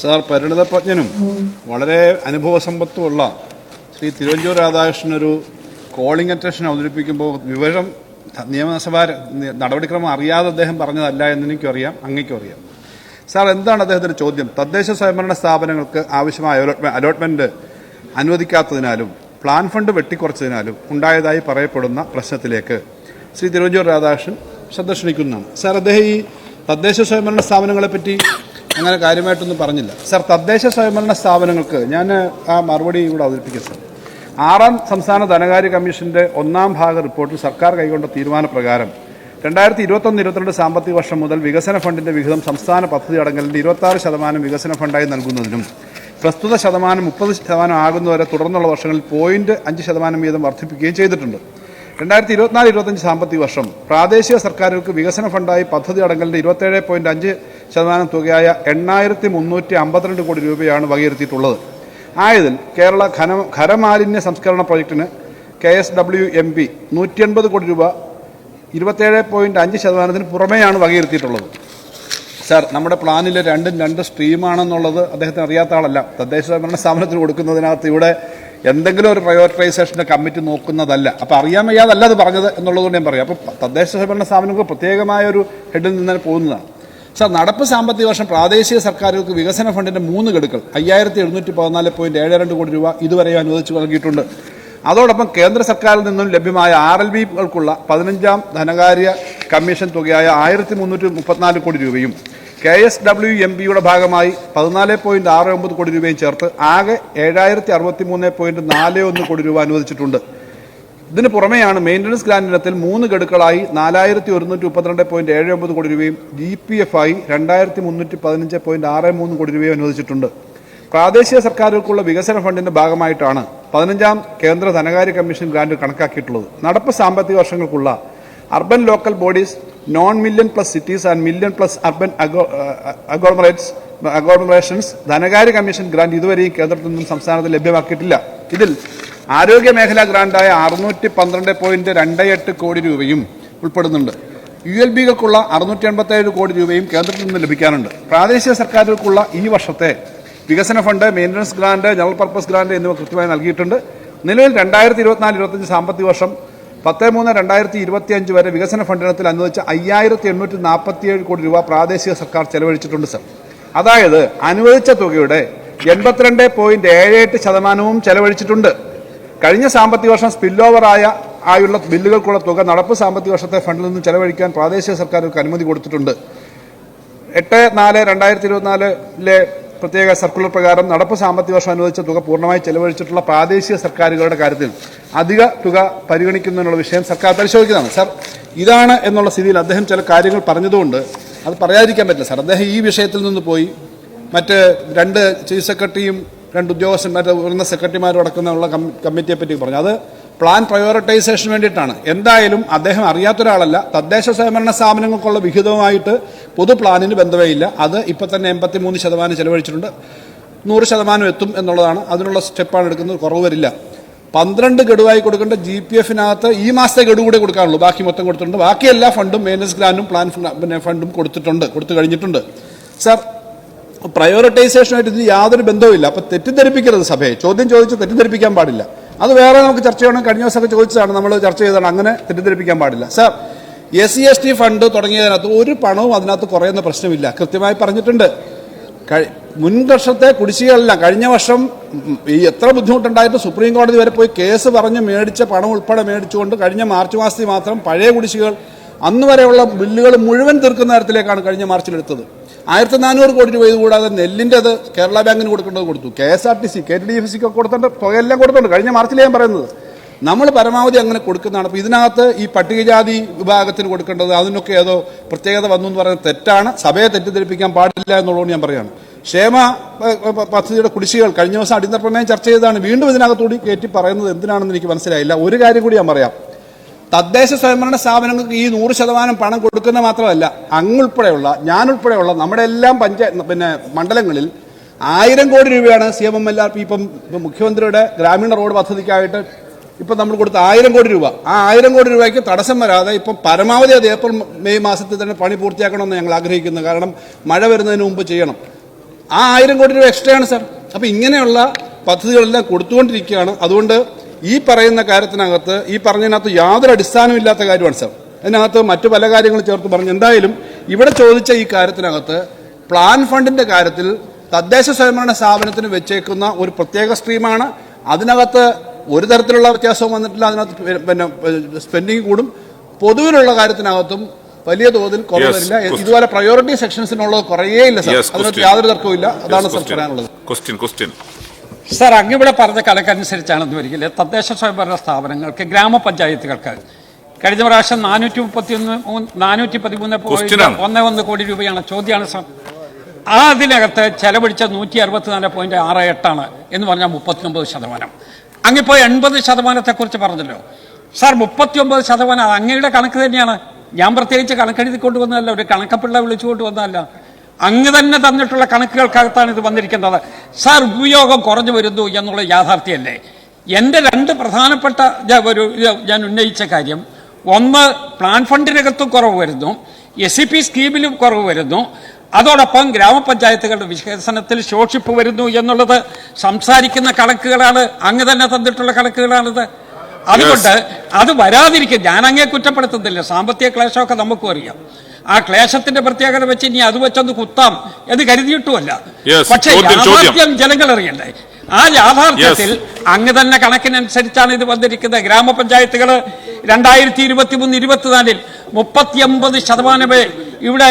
Sir പരിണിതപ്രജ്ഞനും വളരെ അനുഭവസമ്പത്തുമുള്ള ശ്രീ തിരുവഞ്ചൂർ രാധാകൃഷ്ണൻ ഒരു calling attention അവതരിപ്പിക്കുമ്പോൾ വിവരം നിയമസഭ നടപടിക്രമം അറിയാതെ അദ്ദേഹം പറഞ്ഞതല്ല എന്ന് എനിക്കറിയാം അങ്ങേക്കും അറിയാം. സാർ എന്താണ് അദ്ദേഹത്തിന്റെ ചോദ്യം? തദ്ദേശ സ്വയംഭരണ സ്ഥാപനങ്ങൾക്ക് ആവശ്യമായ അലോട്ട്മെന്റ് അനുവദിക്കാത്തതിനാലും പ്ലാൻ ഫണ്ട് വെട്ടിക്കുറച്ചതിനാലും ഉണ്ടായതായി പറയപ്പെടുന്ന പ്രശ്നത്തിലേക്ക് ശ്രീ തിരുവഞ്ചൂർ രാധാകൃഷ്ണൻ ശ്രദ്ധ ക്ഷണിക്കുന്നതാണ് സാർ അദ്ദേഹം ഈ തദ്ദേശ സ്വയംഭരണ സ്ഥാപനങ്ങളെ പറ്റി അങ്ങനെ കാര്യമായിട്ടൊന്നും പറഞ്ഞില്ല. സർ തദ്ദേശ സ്വയംഭരണ സ്ഥാപനങ്ങൾക്ക് ഞാൻ ആ മറുപടി ഇവിടെ അവതരിപ്പിക്കാം സാർ. ആറാം സംസ്ഥാന ധനകാര്യ കമ്മീഷന്റെ ഒന്നാം ഭാഗ റിപ്പോർട്ടിൽ സർക്കാർ കൈക്കൊണ്ട തീരുമാനപ്രകാരം രണ്ടായിരത്തി ഇരുപത്തൊന്ന് ഇരുപത്തിരണ്ട് സാമ്പത്തിക വർഷം മുതൽ വികസന ഫണ്ടിന്റെ വിഹിതം സംസ്ഥാന പദ്ധതി അടങ്ങലിന്റെ ഇരുപത്തി ശതമാനം വികസന ഫണ്ടായി നൽകുന്നതിനും പ്രസ്തുത ശതമാനം മുപ്പത് ശതമാനം ആകുന്നവരെ തുടർന്നുള്ള വർഷങ്ങളിൽ പോയിന്റ് അഞ്ച് ശതമാനം വീതം വർദ്ധിപ്പിക്കുകയും ചെയ്തിട്ടുണ്ട്. രണ്ടായിരത്തി ഇരുപത്തിനാല് ഇരുപത്തഞ്ച് സാമ്പത്തിക വർഷം പ്രാദേശിക സർക്കാരുകൾക്ക് വികസന ഫണ്ടായി പദ്ധതി അടങ്കലിന്റെ ഇരുപത്തേഴ് പോയിന്റ് അഞ്ച് ശതമാനം തുകയായ എണ്ണായിരത്തി മുന്നൂറ്റി അമ്പത്തിരണ്ട് കോടി രൂപയാണ് വകയിരുത്തിയിട്ടുള്ളത്. ആയതിൽ കേരള ഖന ഖരമാലിന്യ സംസ്കരണ പ്രൊജക്ടിന് K S W M P നൂറ്റി എൺപത് കോടി രൂപ ഇരുപത്തേഴ് പോയിന്റ് അഞ്ച് ശതമാനത്തിന് പുറമെയാണ് വകയിരുത്തിയിട്ടുള്ളത്. സാർ നമ്മുടെ പ്ലാനിൽ രണ്ടും രണ്ട് സ്ട്രീമാണെന്നുള്ളത് അദ്ദേഹത്തിന് അറിയാത്ത ആളല്ല. തദ്ദേശ സ്വയംഭരണ സ്ഥാപനത്തിന് കൊടുക്കുന്നതിനകത്ത് ഇവിടെ എന്തെങ്കിലും ഒരു പ്രയോറിറ്റൈസേഷന്റെ കമ്മിറ്റി നോക്കുന്നതല്ല. അപ്പോൾ അറിയാൻ വയ്യാതല്ല അത് പറഞ്ഞത് എന്നുള്ളതുകൊണ്ട് ഞാൻ പറയാം. അപ്പോൾ തദ്ദേശ സ്വയംഭരണ സ്ഥാപനങ്ങൾക്ക് പ്രത്യേകമായ ഒരു ഹെഡിൽ നിന്ന് പോകുന്നതാണ്. സാർ നടപ്പ് സാമ്പത്തിക വർഷം പ്രാദേശിക സർക്കാരുകൾക്ക് വികസന ഫണ്ടിന്റെ മൂന്ന് ഗഡുക്കൾ അയ്യായിരത്തി എഴുന്നൂറ്റി പതിനാല് പോയിന്റ് ഏഴ് രണ്ട് കോടി രൂപ ഇതുവരെ അനുവദിച്ചു നൽകിയിട്ടുണ്ട്. അതോടൊപ്പം കേന്ദ്ര സർക്കാരിൽ നിന്നും ലഭ്യമായ ആർ എൽ ബികൾക്കുള്ള പതിനഞ്ചാം ധനകാര്യ കമ്മീഷൻ തുകയായ ആയിരത്തി മുന്നൂറ്റി മുപ്പത്തിനാല് കോടി രൂപയും കെ എസ് ഡബ്ല്യു എം ബിയുടെ ഭാഗമായി പതിനാല് പോയിന്റ് ആറ് ഒമ്പത് കോടി രൂപയും ചേർത്ത് ആകെ ഏഴായിരത്തി അറുപത്തി മൂന്ന് പോയിന്റ് നാല് ഒന്ന് കോടി രൂപ അനുവദിച്ചിട്ടുണ്ട്. ഇതിന് പുറമെയാണ് മെയിന്റനൻസ് ഗ്രാൻഡ് ഇനത്തിൽ മൂന്ന് ഗഡുക്കളായി നാലായിരത്തി ഒരുന്നൂറ്റി മുപ്പത്തിരണ്ട് പോയിന്റ് ഏഴ് ഒമ്പത് കോടി രൂപയും ജി പി എഫ് ആയി രണ്ടായിരത്തി മുന്നൂറ്റി പതിനഞ്ച് പോയിന്റ് ആറ് മൂന്ന് കോടി രൂപയും അനുവദിച്ചിട്ടുണ്ട്. പ്രാദേശിക സർക്കാരുകൾക്കുള്ള വികസന ഫണ്ടിന്റെ ഭാഗമായിട്ടാണ് പതിനഞ്ചാം കേന്ദ്ര ധനകാര്യ കമ്മീഷൻ ഗ്രാന്റ് കണക്കാക്കിയിട്ടുള്ളത്. നടപ്പ് സാമ്പത്തിക വർഷങ്ങൾക്കുള്ള urban local bodies non million plus cities and million plus urban agglomerates agglomerations ധനകാര്യ കമ്മീഷൻ ഗ്രാന്റ് ഇതുവരെയും കേന്ദ്രത്തിൽ നിന്നും സംസ്ഥാനത്ത് ലഭ്യമാക്കിയിട്ടില്ല. ഇതിൽ ആരോഗ്യ മേഖലാ ഗ്രാന്റായ അറുന്നൂറ്റി പന്ത്രണ്ട് പോയിന്റ് രണ്ട് എട്ട് കോടി രൂപയും ഉൾപ്പെടുന്നുണ്ട്. യു എൽ ബികൾക്കുള്ള അറുന്നൂറ്റി എൺപത്തേഴ് കോടി രൂപയും കേന്ദ്രത്തിൽ നിന്ന് ലഭിക്കാനുണ്ട്. പ്രാദേശിക സർക്കാരുകൾക്കുള്ള ഈ വർഷത്തെ വികസന fund maintenance grant general purpose grant എന്നിവ കൃത്യമായി നൽകിയിട്ടുണ്ട്. നിലവിൽ രണ്ടായിരത്തി ഇരുപത്തിനാല് ഇരുപത്തഞ്ച് സാമ്പത്തിക വർഷം പത്ത് മൂന്ന് രണ്ടായിരത്തി ഇരുപത്തി അഞ്ച് വരെ വികസന ഫണ്ടിനത്തിൽ അനുവദിച്ച അയ്യായിരത്തി എണ്ണൂറ്റി നാൽപ്പത്തിയേഴ് കോടി രൂപ പ്രാദേശിക സർക്കാർ ചെലവഴിച്ചിട്ടുണ്ട് സർ. അതായത് അനുവദിച്ച തുകയുടെ എൺപത്തിരണ്ട് പോയിന്റ് ഏഴ് എട്ട് ശതമാനവും ചെലവഴിച്ചിട്ടുണ്ട്. കഴിഞ്ഞ സാമ്പത്തിക വർഷം സ്പില്ലോവറായ ആയ ആയുള്ള ബില്ലുകൾക്കുള്ള തുക നടപ്പ് സാമ്പത്തിക വർഷത്തെ ഫണ്ടിൽ നിന്ന് ചെലവഴിക്കാൻ പ്രാദേശിക സർക്കാരുകൾക്ക് അനുമതി കൊടുത്തിട്ടുണ്ട്. എട്ട് നാല് രണ്ടായിരത്തി ഇരുപത്തിനാലിലെ പ്രത്യേക സർക്കുലർ പ്രകാരം നടപ്പ് സാമ്പത്തിക വർഷം അനുവദിച്ച തുക പൂർണമായി ചെലവഴിച്ചിട്ടുള്ള പ്രാദേശിക സർക്കാരുകളുടെ കാര്യത്തിൽ അധിക തുക പരിഗണിക്കുന്നതിനുള്ള വിഷയം സർക്കാർ പരിശോധിക്കുന്നതാണ്. സർ ഇതാണ് എന്നുള്ള സ്ഥിതിയിൽ അദ്ദേഹം ചില കാര്യങ്ങൾ പറഞ്ഞതുകൊണ്ട് അത് പറയാതിരിക്കാൻ പറ്റില്ല. സാർ അദ്ദേഹം ഈ വിഷയത്തിൽ നിന്ന് പോയി മറ്റ് രണ്ട് ചീഫ് സെക്രട്ടറിയും രണ്ട് ഉദ്യോഗസ്ഥന്മാരുടെ ഉയർന്ന സെക്രട്ടറിമാരും അടക്കമുള്ള കമ്മിറ്റിയെ പറ്റി പറഞ്ഞു. അത് പ്ലാൻ പ്രയോറിറ്റൈസേഷന് വേണ്ടിയിട്ടാണ്. എന്തായാലും അദ്ദേഹം അറിയാത്ത ഒരാളല്ല തദ്ദേശ സ്വയംഭരണ സ്ഥാപനങ്ങൾക്കുള്ള വിഹിതവുമായിട്ട് പൊതു പ്ലാനിന് ബന്ധമേ ഇല്ല. അത് ഇപ്പം തന്നെ എൺപത്തി മൂന്ന് ശതമാനം ചെലവഴിച്ചിട്ടുണ്ട്. നൂറ് ശതമാനം എത്തും എന്നുള്ളതാണ്. അതിനുള്ള സ്റ്റെപ്പാണ് എടുക്കുന്നത്. കുറവ് വരില്ല. പന്ത്രണ്ട് ഗഡുവായി കൊടുക്കേണ്ട ജി പി എഫിനകത്ത് ഈ മാസത്തെ ഗഡു കൂടെ കൊടുക്കാനുള്ളൂ. ബാക്കി മൊത്തം കൊടുത്തിട്ടുണ്ട്. ബാക്കി എല്ലാ ഫണ്ടും മെയിന്റനൻസ് ഗ്രാൻഡും പ്ലാൻ പിന്നെ ഫണ്ടും കൊടുത്തിട്ടുണ്ട്. കൊടുത്തു കഴിഞ്ഞിട്ടുണ്ട്. സാർ പ്രയോറിറ്റൈസേഷനായിട്ട് ഇതിന് യാതൊരു ബന്ധവുമില്ല. അപ്പൊ തെറ്റിദ്ധരിപ്പിക്കരുത് സഭയെ. ചോദ്യം ചോദിച്ച് തെറ്റിദ്ധരിപ്പിക്കാൻ പാടില്ല. അത് വേറെ നമുക്ക് ചർച്ച ചെയ്യണം. കഴിഞ്ഞ ദിവസമൊക്കെ ചോദിച്ചതാണ്. നമ്മൾ ചർച്ച ചെയ്തതാണ്. അങ്ങനെ തെറ്റിദ്ധരിപ്പിക്കാൻ പാടില്ല. Sir S C S T fund തുടങ്ങിയതിനകത്ത് ഒരു പണവും അതിനകത്ത് കുറയുന്ന പ്രശ്നമില്ല. കൃത്യമായി പറഞ്ഞിട്ടുണ്ട്. മുൻവർഷത്തെ മുൻ വർഷത്തെ കുടിശ്ശികകളെല്ലാം കഴിഞ്ഞ വർഷം ഈ എത്ര ബുദ്ധിമുട്ടുണ്ടായിട്ട് സുപ്രീം കോടതി വരെ പോയി കേസ് പറഞ്ഞ് മേടിച്ച പണം ഉൾപ്പെടെ മേടിച്ചുകൊണ്ട് കഴിഞ്ഞ മാർച്ച് മാസത്തിൽ മാത്രം പഴയ കുടിശ്ശികൾ അന്ന് വരെയുള്ള ബില്ലുകൾ മുഴുവൻ തീർക്കുന്ന തരത്തിലേക്കാണ് കഴിഞ്ഞ മാർച്ചിലെടുത്തത്. ആയിരത്തി നാനൂറ് കോടി രൂപ ഇത് കൂടാതെ നെല്ലിന്റെ അത് കേരള ബാങ്കിന് കൊടുക്കേണ്ടത് കൊടുത്തു. K S R T C K T D F സിക്ക് തുകയെല്ലാം കൊടുത്തിട്ടുണ്ട്. കഴിഞ്ഞ മാർച്ചിലേ ഞാൻ പറയുന്നത്. നമ്മൾ പരമാവധി അങ്ങനെ കൊടുക്കുന്നതാണ്. അപ്പോൾ ഇതിനകത്ത് ഈ പട്ടികജാതി വിഭാഗത്തിന് കൊടുക്കേണ്ടത് അതിനൊക്കെ ഏതോ പ്രത്യേകത വന്നു എന്ന് പറയുന്നത് തെറ്റാണ്. സഭയെ തെറ്റിദ്ധരിപ്പിക്കാൻ പാടില്ല എന്നുള്ളതുകൊണ്ട് ഞാൻ പറയുകയാണ്. ക്ഷേമ പദ്ധതിയുടെ കുടിശ്ശികൾ കഴിഞ്ഞ ദിവസം അടിയന്തര പ്രമേയം ചർച്ച ചെയ്തതാണ്. വീണ്ടും ഇതിനകത്തുകൂടി കയറ്റി പറയുന്നത് എന്തിനാണെന്ന് എനിക്ക് മനസ്സിലായില്ല. ഒരു കാര്യം കൂടി ഞാൻ പറയാം. തദ്ദേശ സ്വയംഭരണ സ്ഥാപനങ്ങൾക്ക് ഈ നൂറ് ശതമാനം പണം കൊടുക്കുന്ന മാത്രമല്ല അങ്ങുൾപ്പെടെയുള്ള ഞാനുൾപ്പെടെയുള്ള നമ്മുടെ എല്ലാം പഞ്ചായത്ത് പിന്നെ മണ്ഡലങ്ങളിൽ ആയിരം കോടി രൂപയാണ് C M M L R P ഇപ്പം മുഖ്യമന്ത്രിയുടെ ഗ്രാമീണ റോഡ് പദ്ധതിക്കായിട്ട് ഇപ്പം നമ്മൾ കൊടുത്ത ആയിരം കോടി രൂപ. ആ ആയിരം കോടി രൂപയ്ക്ക് തടസ്സം വരാതെ ഇപ്പം പരമാവധി അത് ഏപ്രിൽ മെയ് മാസത്തിൽ തന്നെ പണി പൂർത്തിയാക്കണമെന്ന് ഞങ്ങൾ ആഗ്രഹിക്കുന്നു. കാരണം മഴ വരുന്നതിന് മുമ്പ് ചെയ്യണം. ആ ആയിരം കോടി രൂപ എക്സ്ട്രാ ആണ് സാർ. അപ്പം ഇങ്ങനെയുള്ള പദ്ധതികളെല്ലാം കൊടുത്തുകൊണ്ടിരിക്കുകയാണ്. അതുകൊണ്ട് ഈ പറയുന്ന കാര്യത്തിനകത്ത് ഈ പറഞ്ഞതിനകത്ത് യാതൊരു അടിസ്ഥാനമില്ലാത്ത ഇല്ലാത്ത കാര്യമാണ് സാർ. അതിനകത്ത് മറ്റു പല കാര്യങ്ങളും ചേർത്ത് പറഞ്ഞു. എന്തായാലും ഇവിടെ ചോദിച്ച ഈ കാര്യത്തിനകത്ത് പ്ലാൻ ഫണ്ടിന്റെ കാര്യത്തിൽ തദ്ദേശ സ്വയംഭരണ സ്ഥാപനത്തിന് വെച്ചേക്കുന്ന ഒരു പ്രത്യേക സ്ട്രീമാണ് അതിനകത്ത് ഒരു തരത്തിലുള്ള വ്യത്യാസവും വന്നിട്ടില്ല. അതിനകത്ത് പിന്നെ സ്പെൻഡിങ് കൂടും. പൊതുവിലുള്ള കാര്യത്തിനകത്തും വലിയ തോതിൽ കുറവില്ല. ഇതുപോലെ പ്രയോറിറ്റി സെക്ഷൻസിനുള്ളത് കുറയേ ഇല്ല സാർ. അതിനകത്ത്. യാതൊരു തർക്കവും ഇല്ല. അതാണ് സാർ പറയാനുള്ളത്. ക്വസ്റ്റ്യൻ ക്വസ്റ്റ്യൻ സാർ അങ്ങിവിടെ പറഞ്ഞ കണക്കനുസരിച്ചാണ് കണക്കനുസരിച്ചാണെന്ന് വരികയില്ല തദ്ദേശ സ്വയംഭരണ സ്ഥാപനങ്ങൾക്ക് ഗ്രാമപഞ്ചായത്തുകൾക്ക്. കഴിഞ്ഞ പ്രാവശ്യം നാനൂറ്റി മുപ്പത്തി ഒന്ന് നാനൂറ്റി പതിമൂന്ന് ഒന്ന് ഒന്ന് കോടി രൂപയാണ്. ചോദ്യമാണ് സാർ ആ അതിനകത്ത് ചെലവഴിച്ച നൂറ്റി അറുപത്തിനാല് പോയിന്റ് ആറ് എട്ടാണ് എന്ന് പറഞ്ഞാൽ മുപ്പത്തിയൊമ്പത് ശതമാനം. അങ്ങിപ്പോ എൺപത് ശതമാനത്തെക്കുറിച്ച് പറഞ്ഞല്ലോ. സാർ മുപ്പത്തിയൊമ്പത് ശതമാനം അങ്ങയുടെ കണക്ക് തന്നെയാണ്. ഞാൻ പ്രത്യേകിച്ച് കണക്കെഴുതി കൊണ്ടുവന്നതല്ല ഒരു കണക്കപ്പിള്ള വിളിച്ചു കൊണ്ടുവന്നതല്ല അങ്ങ് തന്നെ തന്നിട്ടുള്ള കണക്കുകൾക്കകത്താണ് ഇത് വന്നിരിക്കുന്നത്. സാർ ഉപയോഗം കുറഞ്ഞു വരുന്നു എന്നുള്ള യാഥാർത്ഥ്യമല്ലേ? എന്റെ രണ്ട് പ്രധാനപ്പെട്ട ഒരു ഞാൻ ഉന്നയിച്ച കാര്യം ഒന്ന് പ്ലാൻ ഫണ്ടിനകത്തും കുറവ് വരുന്നു എസ് സി പി സ്കീമിലും കുറവ് വരുന്നു അതോടൊപ്പം ഗ്രാമപഞ്ചായത്തുകളുടെ വികസനത്തിൽ ശോഷിപ്പ് വരുന്നു എന്നുള്ളത് സംസാരിക്കുന്ന കണക്കുകളാണ് അങ്ങ് തന്നെ തന്നിട്ടുള്ള കണക്കുകളാണിത്. അതുകൊണ്ട് അത് വരാതിരിക്കും ഞാൻ അങ്ങേ കുറ്റപ്പെടുത്തുന്നില്ല. സാമ്പത്തിക ക്ലേശമൊക്കെ നമുക്കും അറിയാം. ആ ക്ലേശത്തിന്റെ പ്രത്യേകത വെച്ച് ഇനി അത് വെച്ചൊന്ന് കുത്താം എന്ന് കരുതിയിട്ടുമല്ല. പക്ഷേ. യാഥാർത്ഥ്യം ജനങ്ങൾ അറിയണ്ടേ ആ യാഥാർത്ഥ്യത്തിൽ അങ്ങ് തന്നെ കണക്കിനനുസരിച്ചാണ് ഇത് വന്നിരിക്കുന്നത്. ഗ്രാമപഞ്ചായത്തുകൾ രണ്ടായിരത്തി ഇരുപത്തി മൂന്ന് ഇരുപത്തിനാലിൽ മുപ്പത്തിയൊമ്പത് ശതമാനമേ ഇവിടെ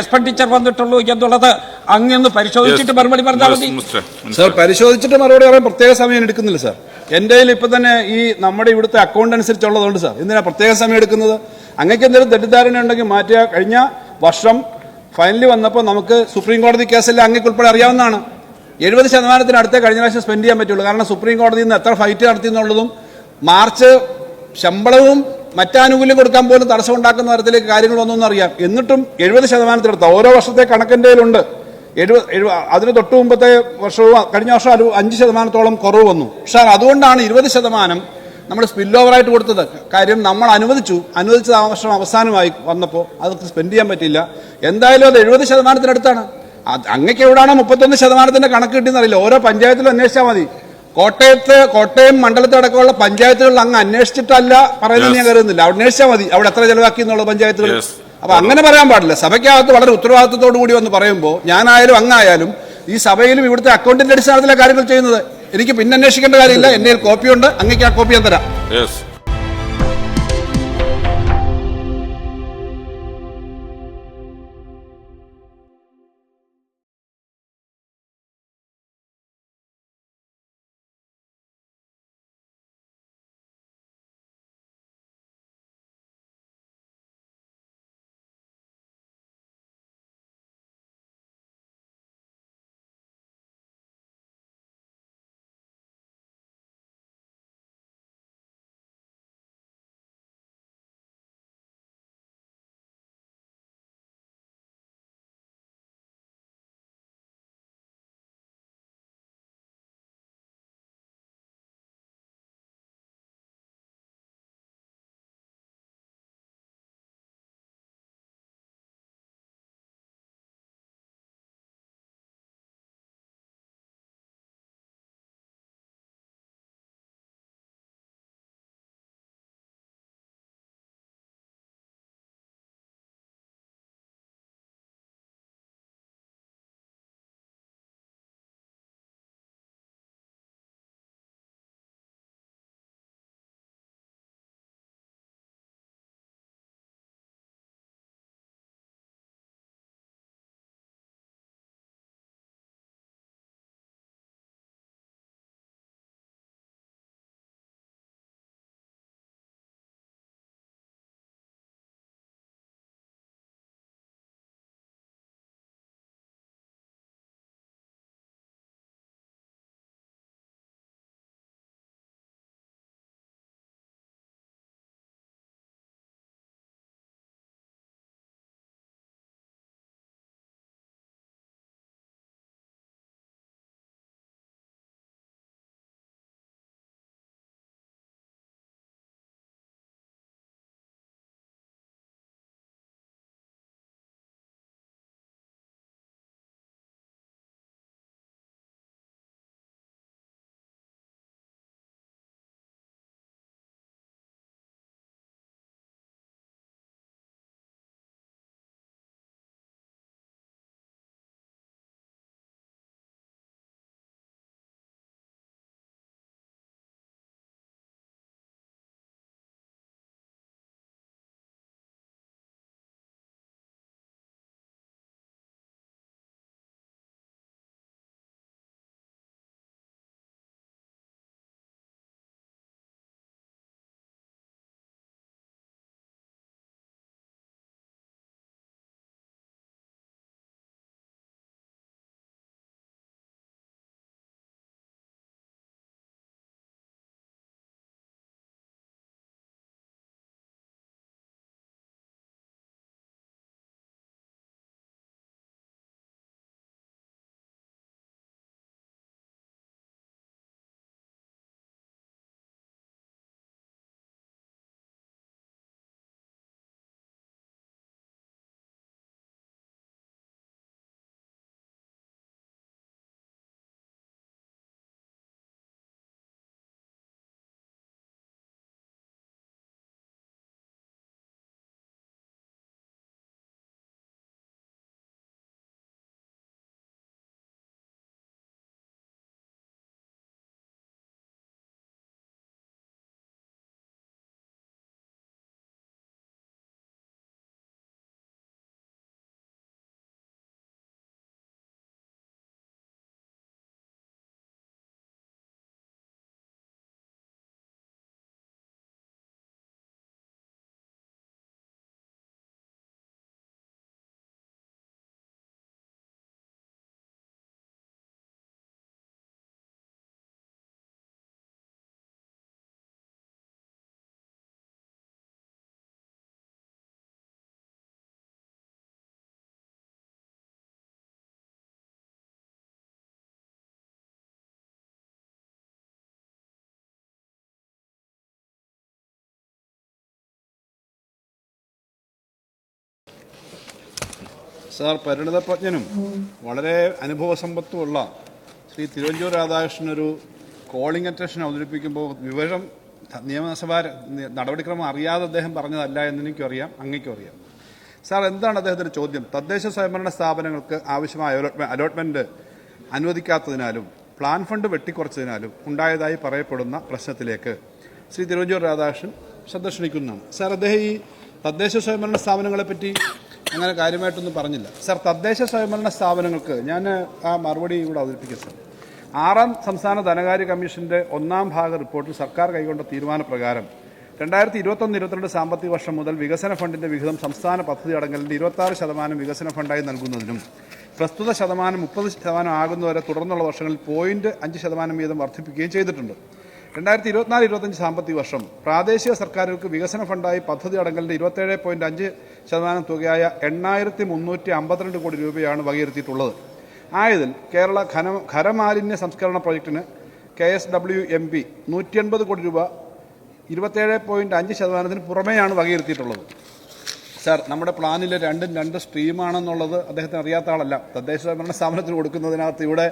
എക്സ്പെൻഡിച്ചർ വന്നിട്ടുള്ളൂ എന്നുള്ളത് അങ്ങ് പരിശോധിച്ചിട്ട് മറുപടി പറഞ്ഞാൽ മതി. സാർ പരിശോധിച്ചിട്ട് മറുപടി പറയാൻ പ്രത്യേക സമയം എടുക്കുന്നില്ല സാർ. എന്റെ കയ്യിൽ ഇപ്പൊ തന്നെ ഈ നമ്മുടെ ഇവിടുത്തെ അക്കൗണ്ട് അനുസരിച്ചുള്ളതുകൊണ്ട് സാർ. എന്തിനാ പ്രത്യേക സമയം എടുക്കുന്നത്? അങ്ങക്ക് എന്തെങ്കിലും തെറ്റിദ്ധാരണ ഉണ്ടെങ്കിൽ മാറ്റിയ കഴിഞ്ഞ വർഷം ഫൈനലി വന്നപ്പോൾ നമുക്ക് സുപ്രീം കോടതി കേസെല്ലാം അങ്ങേക്ക് ഉൾപ്പെടെ അറിയാവുന്നതാണ്. എഴുപത് ശതമാനത്തിന് അടുത്തേ കഴിഞ്ഞ പ്രാവശ്യം സ്പെൻഡ് ചെയ്യാൻ പറ്റുള്ളൂ. കാരണം സുപ്രീം കോടതിയിൽ നിന്ന് എത്ര ഫൈറ്റ് നടത്തി എന്നുള്ളതും മാർച്ച് ശമ്പളവും മറ്റാനുകൂല്യം കൊടുക്കാൻ പോലും തടസ്സം ഉണ്ടാക്കുന്ന തരത്തിലേക്ക് കാര്യങ്ങൾ വന്നൊന്നും അറിയാം. എന്നിട്ടും എഴുപത് ശതമാനത്തിനടുത്ത് ഓരോ വർഷത്തെ കണക്കിന്റെ ഉണ്ട് എഴുപത് എഴുപ അതിന് തൊട്ട് മുമ്പത്തെ വർഷവും കഴിഞ്ഞ വർഷം ഒരു അഞ്ച് ശതമാനത്തോളം കുറവ് വന്നു. പക്ഷേ അതുകൊണ്ടാണ് ഇരുപത് ശതമാനം നമ്മൾ സ്പിൽ ഓവറായിട്ട് കൊടുത്തത്. കാര്യം നമ്മൾ അനുവദിച്ചു. അനുവദിച്ചത് ആ വർഷം അവസാനമായി വന്നപ്പോൾ അത് സ്പെൻഡ് ചെയ്യാൻ പറ്റില്ല എന്തായാലും അത് എഴുപത് ശതമാനത്തിനടുത്താണ്. അങ്ങക്ക് എവിടെയാണ് മുപ്പത്തൊന്ന് ശതമാനത്തിന്റെ കണക്ക് കിട്ടിയെന്നറിയില്ല ഓരോ പഞ്ചായത്തിലും അന്വേഷിച്ചാൽ മതി. കോട്ടയത്ത് കോട്ടയം മണ്ഡലത്തടക്കമുള്ള പഞ്ചായത്തുകളിൽ അങ്ങ് അന്വേഷിച്ചിട്ടല്ല പറയുന്നത് ഞാൻ കരുതുന്നില്ല. അവിടെ അന്വേഷിച്ചാൽ മതി. അവിടെ എത്ര ചെലവാക്കി എന്നുള്ള പഞ്ചായത്തുകൾ. അപ്പൊ അങ്ങനെ പറയാൻ പാടില്ല. സഭയ്ക്കകത്ത് വളരെ ഉത്തരവാദിത്തത്തോടു കൂടി വന്ന് പറയുമ്പോൾ ഞാനായാലും അങ്ങായാലും ഈ സഭയിലും ഇവിടുത്തെ അക്കൗണ്ടിന്റെ അടിസ്ഥാനത്തിലെ കാര്യങ്ങൾ ചെയ്യുന്നത്. എനിക്ക് പിന്നെ അന്വേഷിക്കേണ്ട കാര്യമില്ല. എന്റെ കോപ്പിയുണ്ട് അങ്ങേക്ക് ആ കോപ്പി ഞാൻ തരാം. സാർ പരിണിതപ്രജ്ഞനും വളരെ അനുഭവസമ്പത്തുമുള്ള ശ്രീ തിരുവഞ്ചൂർ രാധാകൃഷ്ണൻ ഒരു കോളിംഗ് അറ്റൻഷൻ അവതരിപ്പിക്കുമ്പോൾ വിവരം നിയമസഭാ നടപടിക്രമം അറിയാതെ അദ്ദേഹം പറഞ്ഞതല്ല എന്ന് എനിക്കറിയാം അങ്ങേക്കും അറിയാം സാർ എന്താണ് അദ്ദേഹത്തിന്റെ ചോദ്യം? തദ്ദേശ സ്വയംഭരണ സ്ഥാപനങ്ങൾക്ക് ആവശ്യമായ അലോട്ട്മെന്റ് അനുവദിക്കാത്തതിനാലും പ്ലാൻ ഫണ്ട് വെട്ടിക്കുറച്ചതിനാലും ഉണ്ടായതായി പറയപ്പെടുന്ന പ്രശ്നത്തിലേക്ക് ശ്രീ തിരുവഞ്ചൂർ രാധാകൃഷ്ണൻ ശ്രദ്ധ ക്ഷണിക്കുന്നതാണ് സാർ അദ്ദേഹം ഈ തദ്ദേശ സ്വയംഭരണ സ്ഥാപനങ്ങളെ പറ്റി അങ്ങനെ കാര്യമായിട്ടൊന്നും പറഞ്ഞില്ല. സർ തദ്ദേശ സ്വയംഭരണ സ്ഥാപനങ്ങൾക്ക് ഞാൻ ആ മറുപടി ഇവിടെ അവതരിപ്പിക്കാം സാർ. ആറാം സംസ്ഥാന ധനകാര്യ കമ്മീഷന്റെ ഒന്നാം ഭാഗ റിപ്പോർട്ടിൽ സർക്കാർ കൈക്കൊണ്ട തീരുമാനപ്രകാരം രണ്ടായിരത്തി ഇരുപത്തൊന്ന് ഇരുപത്തിരണ്ട് സാമ്പത്തിക വർഷം മുതൽ വികസന ഫണ്ടിന്റെ വിഹിതം സംസ്ഥാന പദ്ധതി അടങ്ങലിന്റെ ഇരുപത്തി ശതമാനം വികസന ഫണ്ടായി നൽകുന്നതിനും പ്രസ്തുത ശതമാനം മുപ്പത് ശതമാനം ആകുന്നവരെ തുടർന്നുള്ള വർഷങ്ങളിൽ പോയിന്റ് അഞ്ച് ശതമാനം വീതം വർദ്ധിപ്പിക്കുകയും ചെയ്തിട്ടുണ്ട്. രണ്ടായിരത്തി ഇരുപത്തിനാല് ഇരുപത്തഞ്ച് സാമ്പത്തിക വർഷം പ്രാദേശിക സർക്കാരുകൾക്ക് വികസന ഫണ്ടായി പദ്ധതി അടങ്കലിന്റെ ഇരുപത്തേഴ് പോയിന്റ് അഞ്ച് ശതമാനം തുകയായ എണ്ണായിരത്തി മുന്നൂറ്റി അമ്പത്തിരണ്ട് കോടി രൂപയാണ് വകയിരുത്തിയിട്ടുള്ളത്. ആയതിൽ കേരള ഖന ഖരമാലിന്യ സംസ്കരണ പ്രൊജക്ടിന് K S W M P നൂറ്റി എൺപത് കോടി രൂപ ഇരുപത്തേഴ് പോയിന്റ് അഞ്ച് ശതമാനത്തിന് പുറമെയാണ് വകയിരുത്തിയിട്ടുള്ളത്. സാർ നമ്മുടെ പ്ലാനിൽ രണ്ടും രണ്ട് സ്ട്രീമാണെന്നുള്ളത് അദ്ദേഹത്തിന് അറിയാത്ത ആളല്ല. തദ്ദേശ സ്വയംഭരണ സ്ഥാപനത്തിന് കൊടുക്കുന്നതിനകത്ത് ഇവിടെ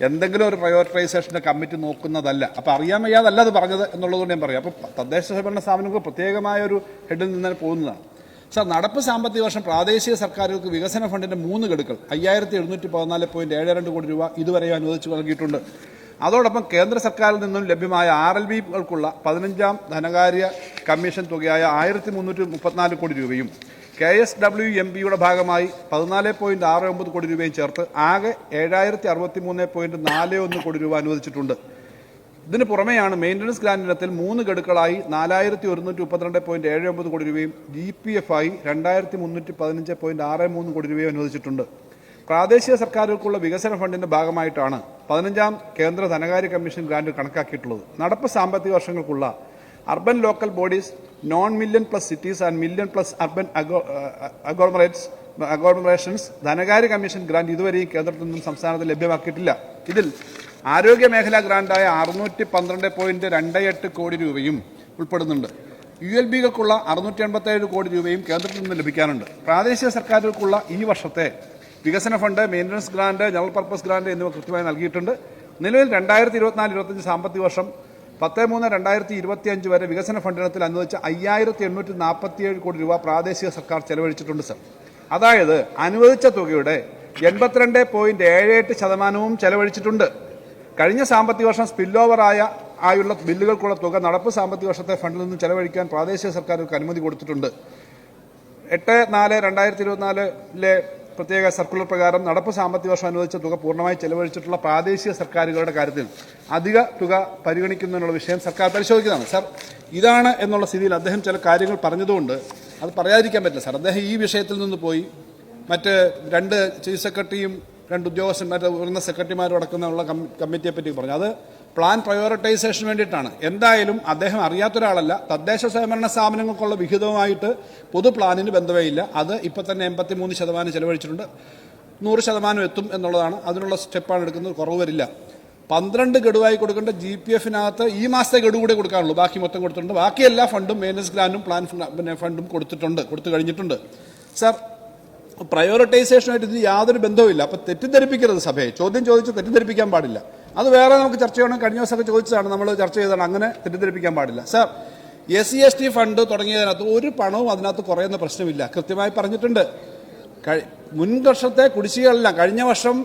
എന്തെങ്കിലും ഒരു പ്രയോറിറ്റൈസേഷന്റെ കമ്മിറ്റി നോക്കുന്നതല്ല. അപ്പോൾ അറിയാൻ വയ്യാതല്ല അത് പറഞ്ഞത് എന്നുള്ളതുകൊണ്ട് ഞാൻ പറയാം. അപ്പോൾ തദ്ദേശ സ്വയംഭരണ സ്ഥാപനങ്ങൾക്ക് പ്രത്യേകമായ ഒരു ഹെഡിൽ നിന്ന് പോകുന്നതാണ്. സാർ നടപ്പ് സാമ്പത്തിക വർഷം പ്രാദേശിക സർക്കാരുകൾക്ക് വികസന ഫണ്ടിന്റെ മൂന്ന് ഗഡുക്കൾ അയ്യായിരത്തി എഴുന്നൂറ്റി പതിനാല് പോയിന്റ് ഏഴ് രണ്ട് കോടി രൂപ ഇതുവരെ അനുവദിച്ചു നൽകിയിട്ടുണ്ട്. അതോടൊപ്പം കേന്ദ്ര സർക്കാരിൽ നിന്നും ലഭ്യമായ ആർ എൽ ബികൾക്കുള്ള പതിനഞ്ചാം ധനകാര്യ കമ്മീഷൻ തുകയായ ആയിരത്തി മുന്നൂറ്റി മുപ്പത്തിനാല് കോടി രൂപയും കെ എസ് ഡബ്ല്യു എം പിയുടെ ഭാഗമായി പതിനാല് പോയിന്റ് ആറ് ഒമ്പത് കോടി രൂപയും ചേർത്ത് ആകെ ഏഴായിരത്തി അറുപത്തി മൂന്ന് പോയിന്റ് നാല് ഒന്ന് കോടി രൂപ അനുവദിച്ചിട്ടുണ്ട്. ഇതിന് പുറമെയാണ് മെയിന്റനൻസ് ഗ്രാൻഡ് ഇനത്തിൽ മൂന്ന് ഗഡുക്കളായി നാലായിരത്തി ഒരുന്നൂറ്റി മുപ്പത്തിരണ്ട് പോയിന്റ് ഏഴ് ഒമ്പത് കോടി രൂപയും ജി പി എഫ് ആയി രണ്ടായിരത്തി മുന്നൂറ്റി പതിനഞ്ച് പോയിന്റ് ആറ് മൂന്ന് കോടി രൂപയും അനുവദിച്ചിട്ടുണ്ട്. പ്രാദേശിക സർക്കാരുകൾക്കുള്ള വികസന ഫണ്ടിന്റെ ഭാഗമായിട്ടാണ് പതിനഞ്ചാം കേന്ദ്ര ധനകാര്യ കമ്മീഷൻ ഗ്രാന്റ് കണക്കാക്കിയിട്ടുള്ളത്. നടപ്പ് സാമ്പത്തിക വർഷങ്ങൾക്കുള്ള urban local bodies non million plus cities and million plus urban agglomerates agglomerations ധനകാര്യ കമ്മീഷൻ ഗ്രാന്റ് ഇതുവരെയും കേന്ദ്രത്തിൽ നിന്നും സംസ്ഥാനത്ത് ലഭ്യമാക്കിയിട്ടില്ല. ഇതിൽ ആരോഗ്യ മേഖലാ ഗ്രാന്റായ അറുന്നൂറ്റി പന്ത്രണ്ട് പോയിന്റ് രണ്ട് എട്ട് കോടി രൂപയും ഉൾപ്പെടുന്നുണ്ട്. യു എൽ ബികൾക്കുള്ള അറുന്നൂറ്റി എൺപത്തേഴ് കോടി രൂപയും കേന്ദ്രത്തിൽ നിന്ന് ലഭിക്കാനുണ്ട്. പ്രാദേശിക സർക്കാരുകൾക്കുള്ള ഈ വർഷത്തെ വികസന fund maintenance grant general purpose grant എന്നിവ കൃത്യമായി നൽകിയിട്ടുണ്ട്. നിലവിൽ രണ്ടായിരത്തി ഇരുപത്തിനാല് ഇരുപത്തഞ്ച് സാമ്പത്തിക വർഷം പത്ത് മൂന്ന് രണ്ടായിരത്തി ഇരുപത്തി അഞ്ച് വരെ വികസന ഫണ്ടിനത്തിൽ അനുവദിച്ച അയ്യായിരത്തി എണ്ണൂറ്റി നാൽപ്പത്തിയേഴ് കോടി രൂപ പ്രാദേശിക സർക്കാർ ചെലവഴിച്ചിട്ടുണ്ട് സർ. അതായത് അനുവദിച്ച തുകയുടെ എൺപത്തിരണ്ട് പോയിന്റ് ഏഴ് എട്ട് ശതമാനവും ചെലവഴിച്ചിട്ടുണ്ട്. കഴിഞ്ഞ സാമ്പത്തിക വർഷം സ്പില്ലോവറായ ആയുള്ള ബില്ലുകൾക്കുള്ള തുക നടപ്പ് സാമ്പത്തിക വർഷത്തെ ഫണ്ടിൽ നിന്ന് ചെലവഴിക്കാൻ പ്രാദേശിക സർക്കാർക്ക് അനുമതി കൊടുത്തിട്ടുണ്ട്. എട്ട് നാല് രണ്ടായിരത്തി ഇരുപത്തിനാലിലെ പ്രത്യേക സർക്കുലർ പ്രകാരം നടപ്പ് സാമ്പത്തിക വർഷം അനുവദിച്ച തുക പൂർണമായി ചെലവഴിച്ചിട്ടുള്ള പ്രാദേശിക സർക്കാരുകളുടെ കാര്യത്തിൽ അധിക തുക പരിഗണിക്കുന്നതിനുള്ള വിഷയം സർക്കാർ പരിശോധിക്കുന്നതാണ്. സാർ ഇതാണ് എന്നുള്ള സ്ഥിതിയിൽ അദ്ദേഹം ചില കാര്യങ്ങൾ പറഞ്ഞതുകൊണ്ട് അത് പറയാതിരിക്കാൻ പറ്റില്ല. സാർ അദ്ദേഹം ഈ വിഷയത്തിൽ നിന്ന് പോയി മറ്റ് രണ്ട് ചീഫ് സെക്രട്ടറിയും രണ്ട് ഉദ്യോഗസ്ഥന്മാരുടെ ഉയർന്ന സെക്രട്ടറിമാരും അടക്കമുള്ള കമ്മിറ്റിയെ പറ്റി പറഞ്ഞു. അത് പ്ലാൻ പ്രയോറിറ്റൈസേഷൻ വേണ്ടിയിട്ടാണ്. എന്തായാലും അദ്ദേഹം അറിയാത്ത ഒരാളല്ല തദ്ദേശ സ്വയംഭരണ സ്ഥാപനങ്ങൾക്കുള്ള വിഹിതവുമായിട്ട് പൊതു പ്ലാനിന് ബന്ധമേ ഇല്ല. അത് ഇപ്പം തന്നെ എൺപത്തി മൂന്ന് ശതമാനം ചെലവഴിച്ചിട്ടുണ്ട്. നൂറ് ശതമാനം എത്തും എന്നുള്ളതാണ്. അതിനുള്ള സ്റ്റെപ്പാണ് എടുക്കുന്നത്. കുറവ് വരില്ല. പന്ത്രണ്ട് ഗഡുവായി കൊടുക്കേണ്ട ജി പി എഫിനകത്ത് ഈ മാസത്തെ ഗഡു കൂടെ കൊടുക്കാനുള്ളൂ. ബാക്കി മൊത്തം കൊടുത്തിട്ടുണ്ട്. ബാക്കി എല്ലാ ഫണ്ടും മെയിനൻസ് ഗ്രാൻഡും പ്ലാൻ പിന്നെ ഫണ്ടും കൊടുത്തിട്ടുണ്ട്. കൊടുത്തു കഴിഞ്ഞിട്ടുണ്ട്. സാർ പ്രയോറിറ്റൈസേഷനായിട്ട് ഇതിന് യാതൊരു ബന്ധവുമില്ല. അപ്പോൾ തെറ്റിദ്ധരിപ്പിക്കരുത് സഭയെ. ചോദ്യം ചോദിച്ച് തെറ്റിദ്ധരിപ്പിക്കാൻ പാടില്ല. അത് വേറെ നമുക്ക് ചർച്ച ചെയ്യണം. കഴിഞ്ഞ ദിവസമൊക്കെ ചോദിച്ചതാണ്. നമ്മൾ ചർച്ച ചെയ്തതാണ്. അങ്ങനെ തെറ്റിദ്ധരിപ്പിക്കാൻ പാടില്ല. Sir S C S T fund തുടങ്ങിയതിനകത്ത് ഒരു പണവും അതിനകത്ത് കുറയുന്ന പ്രശ്നമില്ല. കൃത്യമായി പറഞ്ഞിട്ടുണ്ട്. മുൻവർഷത്തെ കുടിശ്ശികളെല്ലാം കഴിഞ്ഞ വർഷം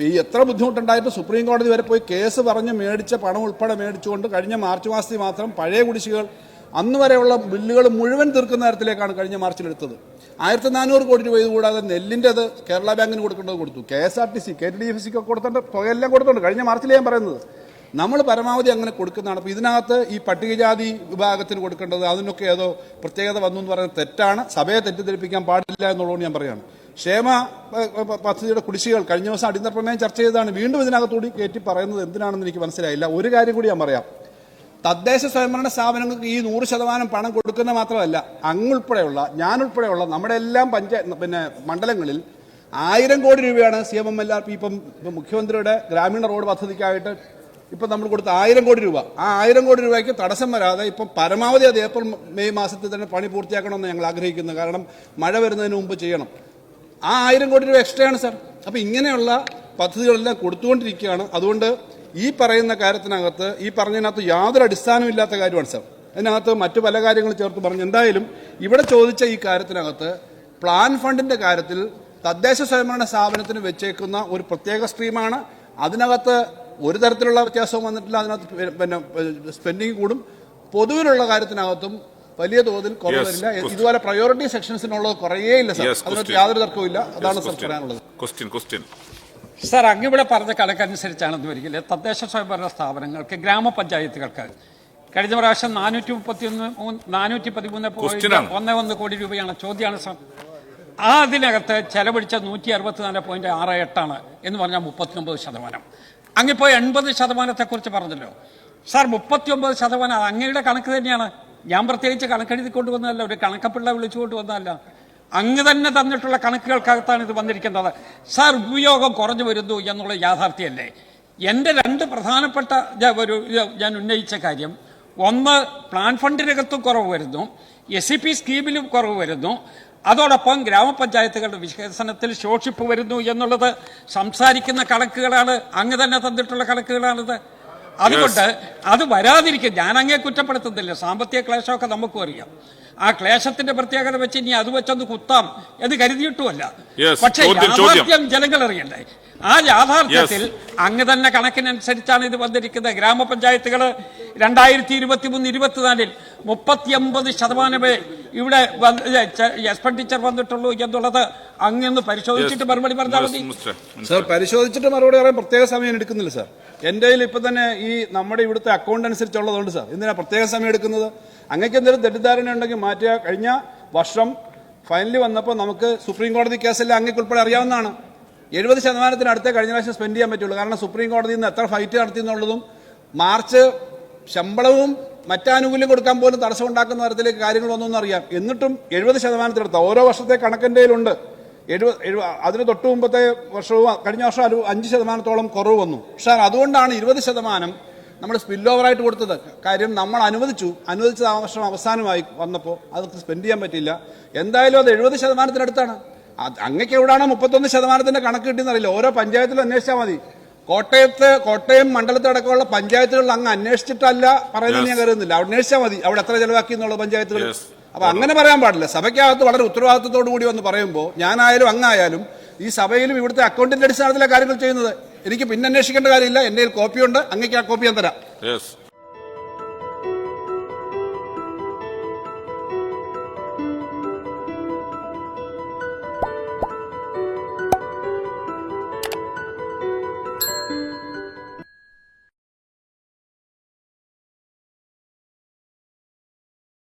ഈ എത്ര ബുദ്ധിമുട്ടുണ്ടായിട്ട് സുപ്രീം കോടതി വരെ പോയി കേസ് പറഞ്ഞ് മേടിച്ച പണം ഉൾപ്പെടെ മേടിച്ചുകൊണ്ട് കഴിഞ്ഞ മാർച്ച് മാസത്തിൽ മാത്രം പഴയ കുടിശ്ശികൾ അന്ന് വരെയുള്ള ബില്ലുകൾ മുഴുവൻ തീർക്കുന്ന തരത്തിലേക്കാണ് കഴിഞ്ഞ മാർച്ചിലെടുത്തത്. ആയിരത്തി നാനൂറ് കോടി രൂപ ഇത് കൂടാതെ നെല്ലിന്റെത് കേരള ബാങ്കിന് കൊടുക്കേണ്ടത് കൊടുത്തു. K S R T C K T D F സിക്ക് കൊടുത്തേണ്ട തുകയെല്ലാം കൊടുത്തുണ്ട് കഴിഞ്ഞ മാർച്ചിലെ ഞാൻ പറയുന്നത്. നമ്മൾ പരമാവധി അങ്ങനെ കൊടുക്കുന്നതാണ്. അപ്പോൾ ഇതിനകത്ത് ഈ പട്ടികജാതി വിഭാഗത്തിന് കൊടുക്കേണ്ടത് അതിനൊക്കെ ഏതോ പ്രത്യേകത വന്നു എന്ന് പറയുന്നത് തെറ്റാണ്. സഭയെ തെറ്റിദ്ധരിപ്പിക്കാൻ പാടില്ല എന്നുള്ളത് ഞാൻ പറയുകയാണ്. ക്ഷേമ പദ്ധതിയുടെ കുടിശ്ശികൾ കഴിഞ്ഞ ദിവസം അടിയന്തര പ്രമേയം ചർച്ച ചെയ്തതാണ്. വീണ്ടും ഇതിനകത്തുകൂടി കയറ്റി പറയുന്നത് എന്തിനാണെന്ന് എനിക്ക് മനസ്സിലായില്ല. ഒരു കാര്യം കൂടി ഞാൻ പറയാം. തദ്ദേശ സ്വയംഭരണ സ്ഥാപനങ്ങൾക്ക് ഈ നൂറ് ശതമാനം പണം കൊടുക്കുന്ന മാത്രമല്ല അങ്ങുൾപ്പെടെയുള്ള ഞാനുൾപ്പെടെയുള്ള നമ്മുടെ എല്ലാം പഞ്ചായത്ത് പിന്നെ മണ്ഡലങ്ങളിൽ ആയിരം കോടി രൂപയാണ് C M M L R P ഇപ്പം മുഖ്യമന്ത്രിയുടെ ഗ്രാമീണ റോഡ് പദ്ധതിക്കായിട്ട് ഇപ്പം നമ്മൾ കൊടുത്ത ആയിരം കോടി രൂപ. ആ ആയിരം കോടി രൂപയ്ക്ക് തടസ്സം വരാതെ ഇപ്പം പരമാവധി അത് ഏപ്രിൽ മെയ് മാസത്തിൽ തന്നെ പണി പൂർത്തിയാക്കണമെന്ന് ഞങ്ങൾ ആഗ്രഹിക്കുന്നു. കാരണം മഴ വരുന്നതിന് മുമ്പ് ചെയ്യണം. ആ ആയിരം കോടി രൂപ എക്സ്ട്രാ ആണ് സാർ. അപ്പം ഇങ്ങനെയുള്ള പദ്ധതികളെല്ലാം കൊടുത്തുകൊണ്ടിരിക്കുകയാണ്. അതുകൊണ്ട് ഈ പറയുന്ന കാര്യത്തിനകത്ത് ഈ പറഞ്ഞതിനകത്ത് യാതൊരു അടിസ്ഥാനമില്ലാത്ത ഇല്ലാത്ത കാര്യമാണ് സാർ. അതിനകത്ത് മറ്റു പല കാര്യങ്ങളും ചേർത്ത് പറഞ്ഞു എന്തായാലും ഇവിടെ ചോദിച്ച ഈ കാര്യത്തിനകത്ത് പ്ലാൻ ഫണ്ടിന്റെ കാര്യത്തിൽ തദ്ദേശ സ്വയംഭരണ സ്ഥാപനത്തിന് വെച്ചേക്കുന്ന ഒരു പ്രത്യേക സ്ട്രീമാണ് അതിനകത്ത് ഒരു തരത്തിലുള്ള വ്യത്യാസവും വന്നിട്ടില്ല. അതിനകത്ത് പിന്നെ സ്പെൻഡിങ് കൂടും. പൊതുവിലുള്ള കാര്യത്തിനകത്തും വലിയ തോതിൽ കുറവില്ല. ഇതുപോലെ പ്രയോറിറ്റി സെക്ഷൻസിനുള്ളത് കുറയേയില്ല സാർ. അതിനകത്ത് യാതൊരു തർക്കവും ഇല്ല. അതാണ് സാർ പറയാനുള്ളത്. ക്വസ്റ്റ്യൻ ക്വസ്റ്റ്യൻ സാർ അങ്ങിവിടെ പറഞ്ഞ കണക്കനുസരിച്ചാണ് എന്ന് വരികില്ല തദ്ദേശ സ്വയംഭരണ സ്ഥാപനങ്ങൾക്ക് ഗ്രാമപഞ്ചായത്തുകൾക്ക്. കഴിഞ്ഞ പ്രാവശ്യം നാനൂറ്റി മുപ്പത്തി ഒന്ന് നാനൂറ്റി പതിമൂന്ന് ഒന്ന് ഒന്ന് കോടി രൂപയാണ് ചോദ്യമാണ് സാർ. ആ അതിനകത്ത് ചെലവഴിച്ച നൂറ്റി അറുപത്തിനാല് പോയിന്റ് ആറ് എട്ടാണ് എന്ന് പറഞ്ഞാൽ മുപ്പത്തിയൊമ്പത് ശതമാനം. അങ്ങിപ്പോ എൺപത് ശതമാനത്തെക്കുറിച്ച് പറഞ്ഞല്ലോ. സാർ മുപ്പത്തിയൊമ്പത് ശതമാനം അത് അങ്ങയുടെ കണക്ക് തന്നെയാണ്. ഞാൻ പ്രത്യേകിച്ച് കണക്കെഴുതി കൊണ്ടുവന്നതല്ല ഒരു കണക്കപ്പിള്ള വിളിച്ചു കൊണ്ടുവന്നതല്ല അങ്ങ് തന്നെ തന്നിട്ടുള്ള കണക്കുകൾക്കകത്താണ് ഇത് വന്നിരിക്കുന്നത്. സാർ ഉപയോഗം കുറഞ്ഞു വരുന്നു എന്നുള്ള യാഥാർത്ഥ്യമല്ലേ? എന്റെ രണ്ട് പ്രധാനപ്പെട്ട ഒരു ഞാൻ ഉന്നയിച്ച കാര്യം ഒന്ന് പ്ലാൻ ഫണ്ടിനകത്തും കുറവ് വരുന്നു എസ് സി പി സ്കീമിലും കുറവ് വരുന്നു അതോടൊപ്പം ഗ്രാമപഞ്ചായത്തുകളുടെ വികസനത്തിൽ ശോഷിപ്പ് വരുന്നു എന്നുള്ളത് സംസാരിക്കുന്ന കണക്കുകളാണ് അങ്ങ് തന്നെ തന്നിട്ടുള്ള കണക്കുകളാണിത്. അതുകൊണ്ട് അത് വരാതിരിക്കും ഞാൻ അങ്ങേ കുറ്റപ്പെടുത്തുന്നില്ല സാമ്പത്തിക ക്ലേശമൊക്കെ നമുക്കും അറിയാം. ആ ക്ലേശത്തിന്റെ പ്രത്യേകത വെച്ച് ഇനി അത് വെച്ചൊന്ന് കുത്താം എന്ന് കരുതിയിട്ടുമല്ല പക്ഷേ. യാഥാർത്ഥ്യം ജനങ്ങൾ അറിയണ്ടേ ആ യാഥാർത്ഥ്യത്തിൽ അങ്ങ് തന്നെ കണക്കിനനുസരിച്ചാണ് ഇത് വന്നിരിക്കുന്നത്. ഗ്രാമപഞ്ചായത്തുകൾ രണ്ടായിരത്തി ഇരുപത്തി മൂന്ന് ഇരുപത്തിനാലിൽ മുപ്പത്തിയൊമ്പത് ശതമാനമേ ഇവിടെ എക്സ്പെൻഡിച്ചർ വന്നിട്ടുള്ളൂ എന്നുള്ളത് അങ്ങനെ പരിശോധിച്ചിട്ട് മറുപടി പറഞ്ഞാൽ മതി. സാർ പരിശോധിച്ചിട്ട് മറുപടി പറയാൻ പ്രത്യേക സമയം എടുക്കുന്നില്ല സാർ. എന്റെ കയ്യിൽ ഇപ്പം തന്നെ ഈ നമ്മുടെ ഇവിടുത്തെ അക്കൗണ്ട് അനുസരിച്ചുള്ളതുകൊണ്ട് സാർ. എന്തിനാ പ്രത്യേക സമയം എടുക്കുന്നത്? അങ്ങക്ക് എന്തെങ്കിലും തെറ്റിദ്ധാരണ ഉണ്ടെങ്കിൽ മാറ്റിയ കഴിഞ്ഞ വർഷം ഫൈനലി വന്നപ്പോൾ നമുക്ക് സുപ്രീം കോടതി കേസെല്ലാം അങ്ങേക്ക് ഉൾപ്പെടെ അറിയാവുന്നതാണ്. എഴുപത് ശതമാനത്തിനടുത്തേ കഴിഞ്ഞ പ്രാവശ്യം സ്പെൻഡ് ചെയ്യാൻ പറ്റുള്ളൂ. കാരണം സുപ്രീം കോടതിയിൽ നിന്ന് എത്ര ഫൈറ്റ് നടത്തി എന്നുള്ളതും മാർച്ച് ശമ്പളവും മറ്റാനുകൂല്യം കൊടുക്കാൻ പോലും തടസ്സം ഉണ്ടാക്കുന്ന തരത്തിലേക്ക് കാര്യങ്ങൾ വന്നു അറിയാം എന്നിട്ടും എഴുപത് ശതമാനത്തിനടുത്ത് ഓരോ വർഷത്തെ കണക്കിന്റെ ഉണ്ട് എഴുപത് എഴുപ അതിന് തൊട്ട് മുമ്പത്തെ വർഷവും കഴിഞ്ഞ വർഷം ഒരു അഞ്ച് ശതമാനത്തോളം കുറവ് വന്നു. പക്ഷേ അതുകൊണ്ടാണ് ഇരുപത് ശതമാനം നമ്മൾ സ്പിൽ ഓവറായിട്ട് കൊടുത്തത്. കാര്യം നമ്മൾ അനുവദിച്ചു. അനുവദിച്ചത് ആ വർഷം അവസാനമായി വന്നപ്പോൾ അത് സ്പെൻഡ് ചെയ്യാൻ പറ്റില്ല എന്തായാലും അത് എഴുപത് ശതമാനത്തിനടുത്താണ്. അങ്ങക്ക് എവിടെയാണ് മുപ്പത്തൊന്ന് ശതമാനത്തിന്റെ കണക്ക് കിട്ടിയെന്നറിയില്ല ഓരോ പഞ്ചായത്തിലും അന്വേഷിച്ചാൽ മതി. കോട്ടയത്ത് കോട്ടയം മണ്ഡലത്തടക്കമുള്ള പഞ്ചായത്തുകളിൽ അങ്ങ് അന്വേഷിച്ചിട്ടല്ല പറയുന്നത് ഞാൻ കരുതുന്നില്ല. അവിടെ അന്വേഷിച്ചാൽ മതി. അവിടെ എത്ര ചെലവാക്കി എന്നുള്ള പഞ്ചായത്തുകൾ. അപ്പൊ അങ്ങനെ പറയാൻ പാടില്ല. സഭയ്ക്കകത്ത് വളരെ ഉത്തരവാദിത്തത്തോടു കൂടി വന്ന് പറയുമ്പോൾ ഞാനായാലും അങ്ങായാലും ഈ സഭയിലും ഇവിടുത്തെ അക്കൗണ്ടിന്റെ അടിസ്ഥാനത്തിലെ കാര്യങ്ങൾ ചെയ്യുന്നത്. എനിക്ക് പിന്നെ അന്വേഷിക്കേണ്ട കാര്യമില്ല. എന്റെ കോപ്പിയുണ്ട്. അങ്ങേക്ക് ആ കോപ്പി ഞാൻ തരാം.